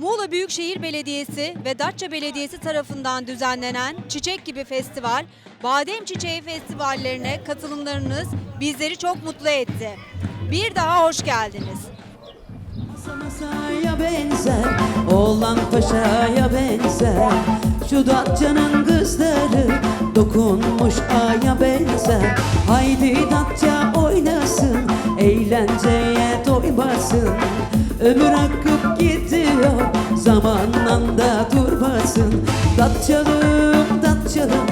Muğla Büyükşehir Belediyesi ve Datça Belediyesi tarafından düzenlenen Çiçek Gibi Festival, Badem Çiçeği Festivallerine katılımlarınız bizleri çok mutlu etti. Bir daha hoş geldiniz. Masaya benzer, oğlan paşaya benzer Şu Datça'nın kızları dokunmuş aya benzer Haydi Datça oynasın, eğlenceye doymasın Ömür akıp gidiyor, zamanla da durmasın Datçalım, Datçalım,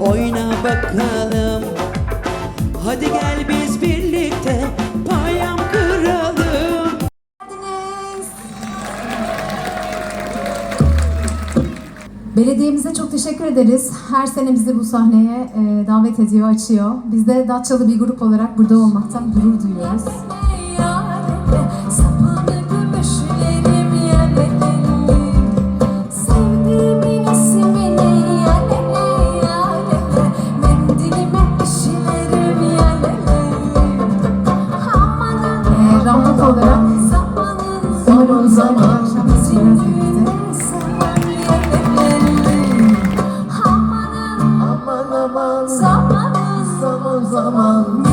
oyna bakalım Hadi gel biz birlikte payam kıralım Belediyemize çok teşekkür ederiz. Her sene bizi bu sahneye e, davet ediyor, açıyor. Biz de Datçalı bir grup olarak burada olmaktan gurur duyuyoruz. Rahmet olarak zamanın zaman geçireceğiz birlikte. Aman. Aman Zaman. Zaman zaman